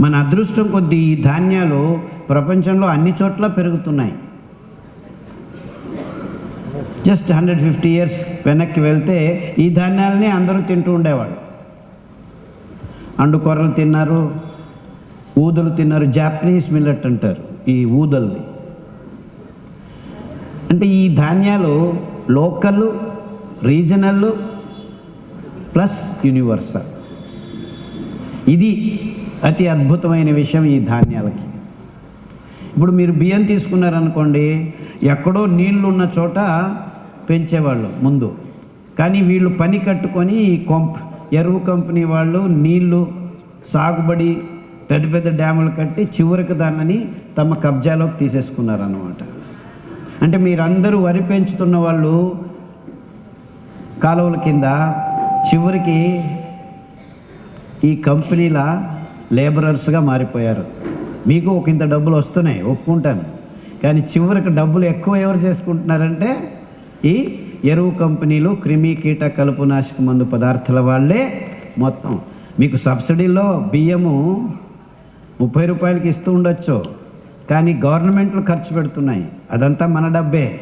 మన అదృష్టం కొద్దీ ఈ ధాన్యాలు ప్రపంచంలో అన్ని చోట్ల పెరుగుతున్నాయి. జస్ట్ హండ్రెడ్ ఫిఫ్టీ ఇయర్స్ వెనక్కి వెళ్తే ఈ ధాన్యాలని అందరూ తింటూ ఉండేవాళ్ళు. కూరలు తిన్నారు ఊదలు తిన్నారు జాపనీస్ మిల్లెట్ అంటారు ఈ ఊదల్ని. అంటే ఈ ధాన్యాలు లోకల్ రీజనల్ ప్లస్ యూనివర్సల్. ఇది అతి అద్భుతమైన విషయం ఈ ధాన్యాలకి. ఇప్పుడు మీరు బియ్యం తీసుకున్నారనుకోండి ఎక్కడో నీళ్ళు ఉన్న చోట పెంచేవాళ్ళు ముందు. కానీ వీళ్ళు పని కట్టుకొని ఈ కొంప ఎరువు కంపెనీ వాళ్ళు నీళ్ళు సాగుబడి పెద్ద పెద్ద డ్యాములు కట్టి చివరికి దానిని తమ కబ్జాలోకి తీసేసుకున్నారన్నమాట. అంటే మీరందరూ వరి పెంచుతున్న వాళ్ళు కాలువల కింద చివరికి ఈ కంపెనీల లేబరర్స్గా మారిపోయారు. మీకు ఒక ఇంత డబ్బులు వస్తున్నాయి ఒప్పుకుంటాను. కానీ చివరికి డబ్బులు ఎక్కువ ఎవరు చేసుకుంటున్నారంటే ఈ ఎరువు కంపెనీలు క్రిమి కీట కలుపు నాశక మందు పదార్థాల వాళ్ళే మొత్తం. మీకు సబ్సిడీలో బియ్యము ముప్పై రూపాయలకి ఇస్తూ ఉండొచ్చు. కానీ గవర్నమెంట్లు ఖర్చు పెడుతున్నాయి. అదంతా మన డబ్బే.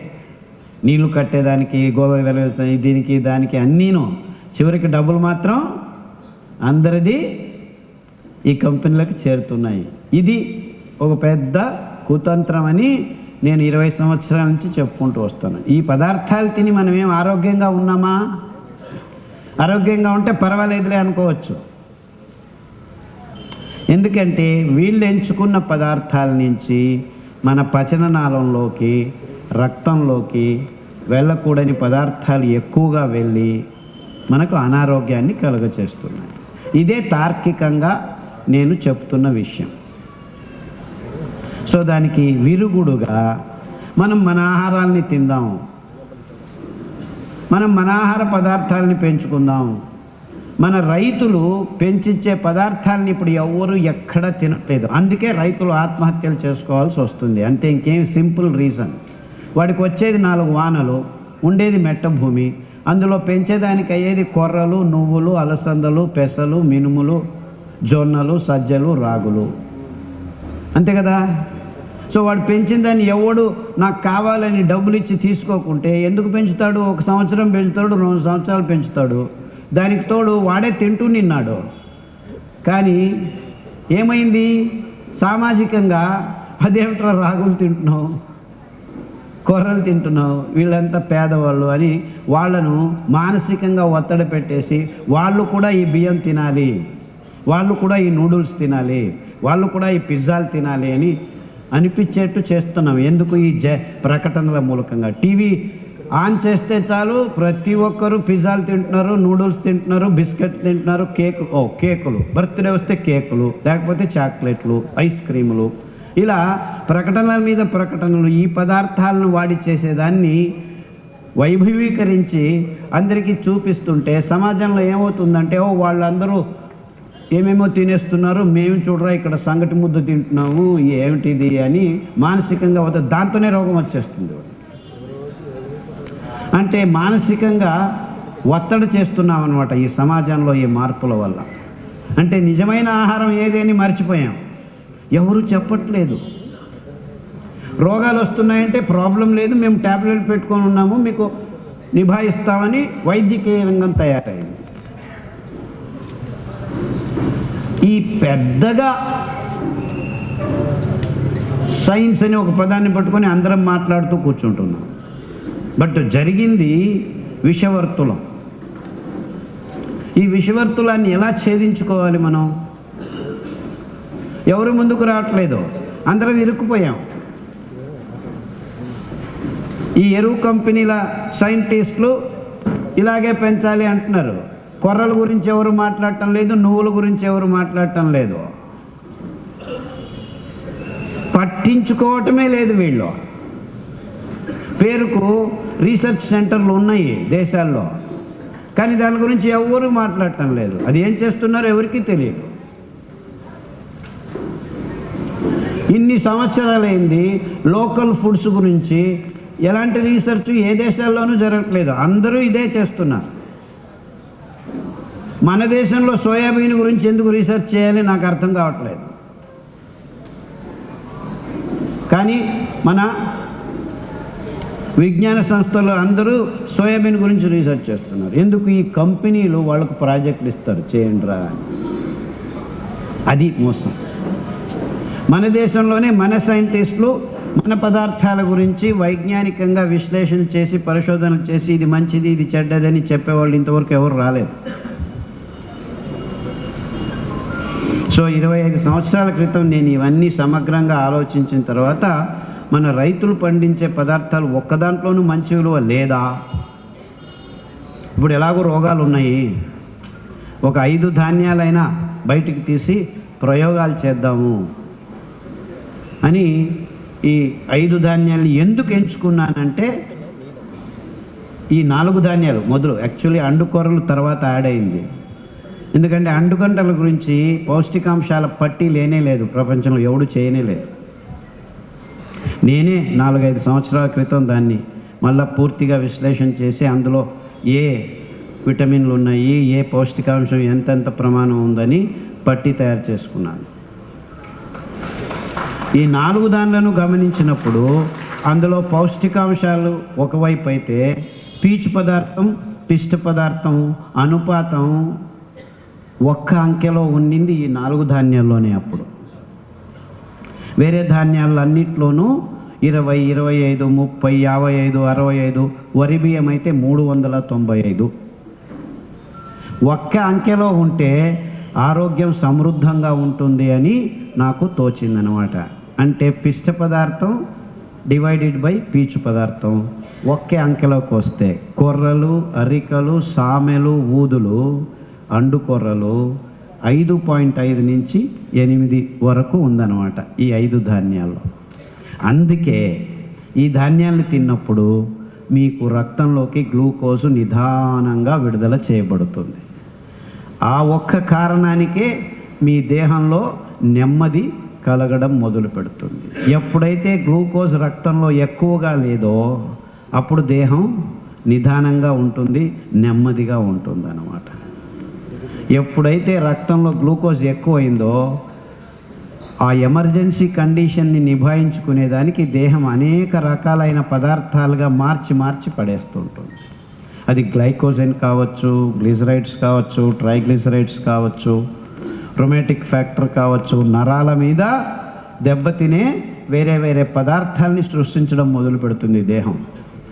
నీళ్ళు కట్టేదానికి గోవా వ్యవసాయ దీనికి దానికి అన్నీను. చివరికి డబ్బులు మాత్రం అందరిది ఈ కంపెనీలకు చేరుతున్నాయి. ఇది ఒక పెద్ద కుతంత్రం అని నేను ఇరవై సంవత్సరాల నుంచి చెప్పుకుంటూ వస్తాను ఈ పదార్థాలు తిని మనం ఏం ఆరోగ్యంగా ఉన్నామా? ఆరోగ్యంగా ఉంటే పర్వాలేదులే అనుకోవచ్చు. ఎందుకంటే వీళ్ళు ఎంచుకున్న పదార్థాల నుంచి మన పచననాళంలోకి రక్తంలోకి వెళ్ళకూడని పదార్థాలు ఎక్కువగా వెళ్ళి మనకు అనారోగ్యాన్ని కలుగచేస్తున్నాయి ఇదే తార్కికంగా నేను చెప్తున్న విషయం. సో దానికి విరుగుడుగా మనం మన ఆహారాల్ని తిందాం. మనం మన ఆహార పదార్థాలని పెంచుకుందాం. మన రైతులు పెంచిచ్చే పదార్థాలని ఇప్పుడు ఎవరు ఎక్కడ తినట్లేదు. అందుకే రైతులు ఆత్మహత్యలు చేసుకోవాల్సి వస్తుంది. అంతే ఇంకేం సింపుల్ రీజన్. వాడికి వచ్చేది నాలుగు వానలు ఉండేది మెట్ట భూమి అందులో పెంచేదానికి అయ్యేది కొర్రలు నువ్వులు అలసందలు పెసలు మినుములు జొన్నలు సజ్జలు రాగులు. అంతే కదా? సో వాడు పెంచిన దాన్ని ఎవడు నాకు కావాలని డబ్బులు ఇచ్చి తీసుకోకుంటే ఎందుకు పెంచుతాడు? ఒక సంవత్సరం పెంచుతాడు రెండు సంవత్సరాలు పెంచుతాడు. దానికి తోడు వాడే తింటూ నిన్నాడు. కానీ ఏమైంది? సామాజికంగా అదేమిట్రా రాగులు తింటున్నావు? కొర్రలు తింటున్నావు? వీళ్ళంతా పేదవాళ్ళు అని వాళ్ళను మానసికంగా ఒత్తిడి పెట్టేసి వాళ్ళు కూడా ఈ బియ్యం తినాలి. వాళ్ళు కూడా ఈ నూడిల్స్ తినాలి వాళ్ళు కూడా ఈ పిజ్జాలు తినాలి అని అనిపించేట్టు చేస్తున్నాం. ఎందుకు ఈ జ ప్రకటనల మూలకంగా? టీవీ ఆన్ చేస్తే చాలు ప్రతి ఒక్కరూ పిజ్జాలు తింటున్నారు నూడిల్స్ తింటున్నారు బిస్కెట్ తింటున్నారు కేక్ ఓ కేకులు. బర్త్డే వస్తే కేకులు లేకపోతే చాక్లెట్లు ఐస్ క్రీములు. ఇలా ప్రకటనల మీద ప్రకటనలు ఈ పదార్థాలను వాడి చేసేదాన్ని వైభవీకరించి అందరికీ చూపిస్తుంటే సమాజంలో ఏమవుతుందంటే ఓ వాళ్ళందరూ ఏమేమో తినేస్తున్నారు మేము చూడరా ఇక్కడ సంగటి ముద్ద తింటున్నాము ఏమిటిది అని మానసికంగా అవుతుంది దాంతోనే రోగం వచ్చేస్తుంది. అంటే మానసికంగా ఒత్తిడి చేస్తున్నాం అనమాట ఈ సమాజంలో ఈ మార్పుల వల్ల. అంటే నిజమైన ఆహారం ఏది అని మర్చిపోయాం. ఎవరు చెప్పట్లేదు. రోగాలు వస్తున్నాయంటే ప్రాబ్లం లేదు మేము ట్యాబ్లెట్ పెట్టుకొని ఉన్నాము మీకు నిభాయిస్తామని వైద్యకీయ రంగం తయారైంది. ఈ పెద్దగా సైన్స్ అనే ఒక పదాన్ని పట్టుకొని అందరం మాట్లాడుతూ కూర్చుంటున్నాం. బట్ జరిగింది విషవర్తులం. ఈ విషవర్తులాన్ని ఎలా ఛేదించుకోవాలి మనం? ఎవరు ముందుకు రావట్లేదు. అందరం ఇరుక్కుపోయాం. ఈ ఎరువు కంపెనీల సైంటిస్టులు ఇలాగే పెంచాలి అంటున్నారు. కొర్రల గురించి ఎవరు మాట్లాడటం లేదు నువ్వుల గురించి ఎవరు మాట్లాడటం లేదు. పట్టించుకోవటమే లేదు వీళ్ళు. పేరుకు రీసెర్చ్ సెంటర్లు ఉన్నాయి దేశాల్లో కానీ దాని గురించి ఎవరు మాట్లాడటం లేదు. అది ఏం చేస్తున్నారో ఎవరికీ తెలియదు. ఇన్ని సంవత్సరాలైంది లోకల్ ఫుడ్స్ గురించి ఎలాంటి రీసెర్చ్ ఏ దేశాల్లోనూ జరగట్లేదు. అందరూ ఇదే చేస్తున్నారు. మన దేశంలో సోయాబీన్ గురించి ఎందుకు రీసెర్చ్ చేయాలి నాకు అర్థం కావట్లేదు. కానీ మన విజ్ఞాన సంస్థలు అందరూ సోయాబీన్ గురించి రీసెర్చ్ చేస్తున్నారు. ఎందుకు ఈ కంపెనీలు వాళ్ళకు ప్రాజెక్టులు ఇస్తారు? చేయండి రా అది మోసం. మన దేశంలోనే మన సైంటిస్టులు మన పదార్థాల గురించి వైజ్ఞానికంగా విశ్లేషణ చేసి పరిశోధన చేసి ఇది మంచిది ఇది చెడ్డదని చెప్పేవాళ్ళు ఇంతవరకు ఎవరు రాలేదు. సో ఇరవై ఐదు సంవత్సరాల క్రితం నేను ఇవన్నీ సమగ్రంగా ఆలోచించిన తర్వాత మన రైతులు పండించే పదార్థాలు ఒక్కదాంట్లోనూ మంచి విలువ లేదా? ఇప్పుడు ఎలాగో రోగాలు ఉన్నాయి. ఒక ఐదు ధాన్యాలైనా బయటికి తీసి ప్రయోగాలు చేద్దాము అని ఈ ఐదు ధాన్యాలను ఎందుకు ఎంచుకున్నానంటే ఈ నాలుగు ధాన్యాలు మొదలు యాక్చువల్లీ అండుకొరలు తర్వాత యాడ్ అయింది. ఎందుకంటే అండుగంటల గురించి పౌష్టికాంశాల పట్టి లేనే లేదు. ప్రపంచంలో ఎవడు చేయనే లేదు. నేనే నాలుగైదు సంవత్సరాల క్రితం దాన్ని మళ్ళా పూర్తిగా విశ్లేషణ చేసి అందులో ఏ విటమిన్లు ఉన్నాయి ఏ పౌష్టికాంశం ఎంతెంత ప్రమాణం ఉందని పట్టి తయారు చేసుకున్నాను. ఈ నాలుగు దానిలను గమనించినప్పుడు అందులో పౌష్టికాంశాలు ఒకవైపు అయితే పీచు పదార్థం పిష్ట పదార్థం అనుపాతం ఒక్క అంకెలో ఉండింది ఈ నాలుగు ధాన్యాల్లోనే అప్పుడు. వేరే ధాన్యాలన్నింటిలోనూ ఇరవై ఇరవై ఐదు ముప్పై యాభై ఐదు అరవై ఐదు వరి బియ్యం అయితే మూడు వందల తొంభై ఐదు. ఒక్క అంకెలో ఉంటే ఆరోగ్యం సమృద్ధంగా ఉంటుంది అని నాకు తోచిందనమాట. అంటే పిష్ట పదార్థం డివైడెడ్ బై పీచు పదార్థం. ఒకే అంకెలోకి వస్తే కొర్రలు అరికలు సామెలు ఊదులు అండు కొర్రలు ఐదు పాయింట్ ఐదు నుంచి ఎనిమిది వరకు ఉందన్నమాట ఈ ఐదు ధాన్యాల్లో. అందుకే ఈ ధాన్యాలను తిన్నప్పుడు మీకు రక్తంలోకి గ్లూకోజ్ నిదానంగా విడుదల చేయబడుతుంది. ఆ ఒక్క కారణానికే మీ దేహంలో నెమ్మది కలగడం మొదలు పెడుతుంది ఎప్పుడైతే గ్లూకోజ్ రక్తంలో ఎక్కువగా లేదో అప్పుడు దేహం నిదానంగా ఉంటుంది నెమ్మదిగా ఉంటుంది అన్నమాట ఎప్పుడైతే రక్తంలో గ్లూకోజ్ ఎక్కువైందో ఆ ఎమర్జెన్సీ కండిషన్ని నిభాయించుకునేదానికి దేహం అనేక రకాలైన పదార్థాలుగా మార్చి మార్చి పడేస్తుంటుంది. అది గ్లైకోజన్ కావచ్చు గ్లిజరైడ్స్ కావచ్చు ట్రైగ్లిజరైడ్స్ కావచ్చు రొమాటిక్ ఫ్యాక్టర్ కావచ్చు నరాల మీద దెబ్బతినే వేరే వేరే పదార్థాలని సృష్టించడం మొదలు పెడుతుంది దేహం.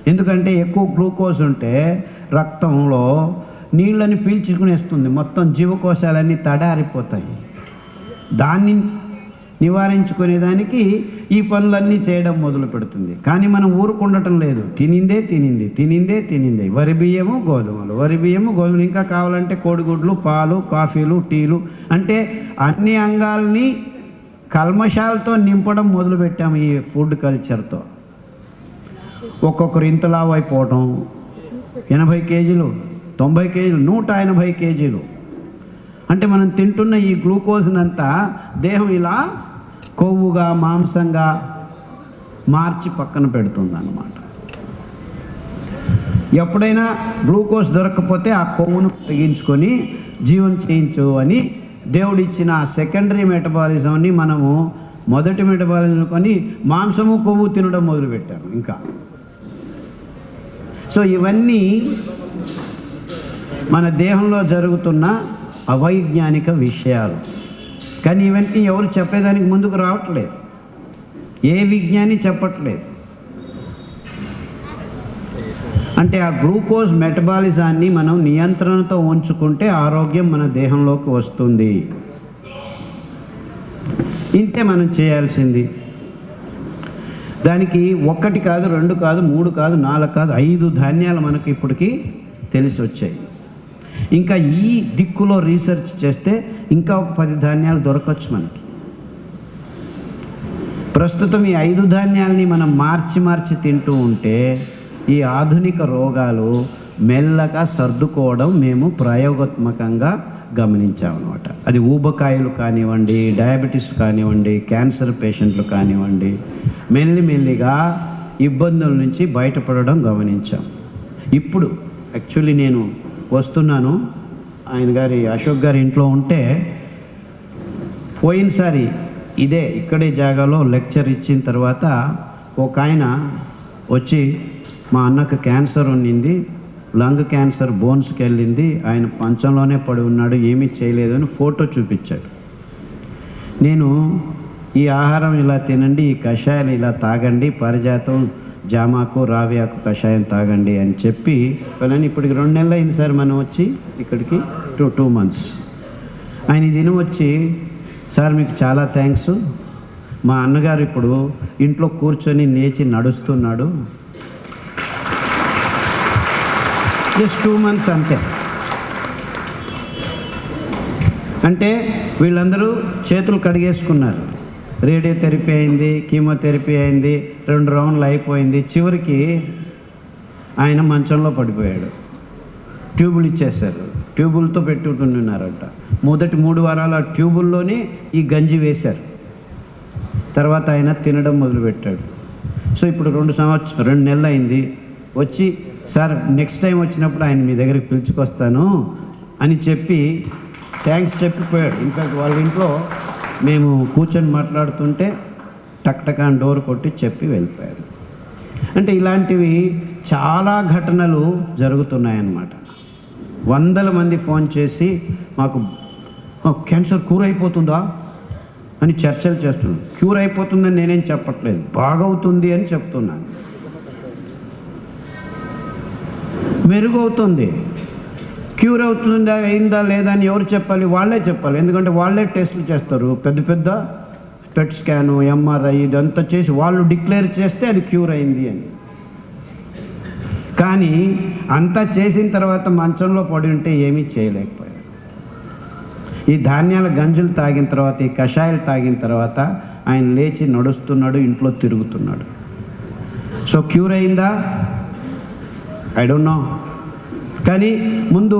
ఎందుకంటే ఎక్కువ గ్లూకోజ్ ఉంటే రక్తంలో నీళ్ళని పీల్చుకునేస్తుంది. మొత్తం జీవకోశాలన్నీ తడారిపోతాయి. దాన్ని నివారించుకునేదానికి ఈ పనులన్నీ చేయడం మొదలు పెడుతుంది. కానీ మనం ఊరుకుండటం లేదు. తినిందే తినింది తినిందే తినిందే. వరి బియ్యము గోధుమలు. వరి బియ్యము గోధుమలు. ఇంకా కావాలంటే కోడిగుడ్లు పాలు కాఫీలు టీలు. అంటే అన్ని అంగాల్ని కల్మషాలతో నింపడం మొదలు పెట్టాము ఈ ఫుడ్ కల్చర్తో. ఒక్కొక్కరు ఇంతలావైపోవటం అయిపోవటం. ఎనభై కేజీలు. తొంభై కేజీలు నూట ఎనభై కేజీలు. అంటే మనం తింటున్న ఈ గ్లూకోజ్నంతా దేహం ఇలా కొవ్వుగా మాంసంగా మార్చి పక్కన పెడుతుంది అన్నమాట ఎప్పుడైనా గ్లూకోజ్ దొరకకపోతే ఆ కొవ్వును తగ్గించుకొని జీవం చేయించు అని దేవుడిచ్చిన సెకండరీ మెటబాలిజంని మనము మొదటి మెటబాలిజం కొని మాంసము కొవ్వు తినడం మొదలుపెట్టాము ఇంకా. సో ఇవన్నీ మన దేహంలో జరుగుతున్న అవైజ్ఞానిక విషయాలు. కానీ ఇవన్నీ ఎవరు చెప్పేదానికి ముందుకు రావట్లేదు. ఏ విజ్ఞాని చెప్పట్లేదు. అంటే ఆ గ్లూకోజ్ మెటబాలిజాన్ని మనం నియంత్రణతో ఉంచుకుంటే ఆరోగ్యం మన దేహంలోకి వస్తుంది. ఇంతే మనం చేయాల్సింది. దానికి ఒక్కటి కాదు రెండు కాదు మూడు కాదు నాలుగు కాదు ఐదు ధాన్యాలు మనకి ఇప్పటికీ తెలిసి వచ్చాయి ఇంకా ఈ దిక్కులో రీసెర్చ్ చేస్తే ఇంకా ఒక పది ధాన్యాలు దొరకవచ్చు మనకి. ప్రస్తుతం ఈ ఐదు ధాన్యాల్ని మనం మార్చి మార్చి తింటూ ఉంటే ఈ ఆధునిక రోగాలు మెల్లగా సర్దుకోవడం మేము ప్రయోగాత్మకంగా గమనించామన్నమాట. అది ఊబకాయలు కానివ్వండి డయాబెటీస్ కానివ్వండి క్యాన్సర్ పేషెంట్లు కానివ్వండి మెల్లి మెల్లిగా ఇబ్బందుల నుంచి బయటపడడం గమనించాం. ఇప్పుడు యాక్చువల్లీ నేను వస్తున్నాను. ఆయన గారి అశోక్ గారి ఇంట్లో ఉంటే పోయినసారి ఇదే ఇక్కడే జాగాలో లెక్చర్ ఇచ్చిన తర్వాత ఒక ఆయన వచ్చి మా అన్నకు క్యాన్సర్ ఉన్నింది లంగ్ క్యాన్సర్ బోన్స్కి వెళ్ళింది ఆయన పంచంలోనే పడి ఉన్నాడు ఏమీ చేయలేదు అని ఫోటో చూపించాడు. నేను ఈ ఆహారం ఇలా తినండి ఈ కషాయాలు ఇలా తాగండి పరిజాతం జామాకు రావియాకు కషాయం తాగండి అని చెప్పి వాళ్ళని ఇప్పటికి రెండు నెలలు అయింది సార్ మనం వచ్చి ఇక్కడికి టూ టూ మంత్స్ ఆయన దినం వచ్చి సార్ మీకు చాలా థ్యాంక్స్ మా అన్నగారు ఇప్పుడు ఇంట్లో కూర్చొని నేచి నడుస్తున్నాడు. జస్ట్ టూ మంత్స్ అంతే. అంటే వీళ్ళందరూ చేతులు కడిగేసుకున్నారు. రేడియోథెరపీ అయింది కీమోథెరపీ అయింది రెండు రౌండ్లు అయిపోయింది. చివరికి ఆయన మంచంలో పడిపోయాడు. ట్యూబులు ఇచ్చేశారు. ట్యూబులతో పెట్టుకుంటున్నారంట మొదటి మూడు వారాలు ఆ ట్యూబుల్లోనే ఈ గంజి వేశారు. తర్వాత ఆయన తినడం మొదలుపెట్టాడు. సో ఇప్పుడు రెండు సంవత్సరం రెండు నెలలు అయింది వచ్చి సార్ నెక్స్ట్ టైం వచ్చినప్పుడు ఆయన మీ దగ్గరికి పిలుచుకొస్తాను అని చెప్పి థ్యాంక్స్ చెప్పిపోయాడు. ఇంకా వాళ్ళ ఇంట్లో మేము కూర్చొని మాట్లాడుతుంటే టక్ టక్ అని డోర్ కొట్టి చెప్పి వెళ్ళిపోయారు. అంటే ఇలాంటివి చాలా ఘటనలు జరుగుతున్నాయన్నమాట. వందల మంది ఫోన్ చేసి మాకు మాకు క్యాన్సర్ క్యూర్ అయిపోతుందా అని చర్చలు చేస్తున్నాను క్యూర్ అయిపోతుందని నేనేం చెప్పట్లేదు. బాగవుతుంది అని చెప్తున్నాను. మెరుగవుతుంది. క్యూర్ అవుతుందా అయిందా లేదా అని ఎవరు చెప్పాలి? వాళ్ళే చెప్పాలి. ఎందుకంటే వాళ్ళే టెస్టులు చేస్తారు. పెద్ద పెద్ద పెట్ స్కాను ఎంఆర్ఐ ఇదంతా చేసి వాళ్ళు డిక్లేర్ చేస్తే అది క్యూర్ అయింది అని. కానీ అంతా చేసిన తర్వాత మంచంలో పడి ఉంటే ఏమీ చేయలేకపోయారు. ఈ ధాన్యాల గంజులు తాగిన తర్వాత ఈ కషాయాలు తాగిన తర్వాత ఆయన లేచి నడుస్తున్నాడు ఇంట్లో తిరుగుతున్నాడు. సో క్యూర్ అయిందా? I don't know. కానీ ముందు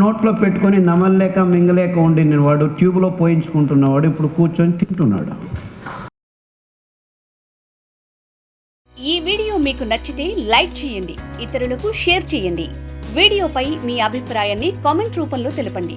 నోట్లో పెట్టుకొని నమలలేక మింగలేక ఉండినవాడు ట్యూబ్లో పోయించుకుంటున్నవాడు ఇప్పుడు కూర్చొని తింటున్నాడు. ఈ వీడియో మీకు నచ్చితే లైక్ చేయండి ఇతరులకు షేర్ చేయండి. వీడియోపై మీ అభిప్రాయాన్ని కామెంట్ రూపంలో తెలపండి.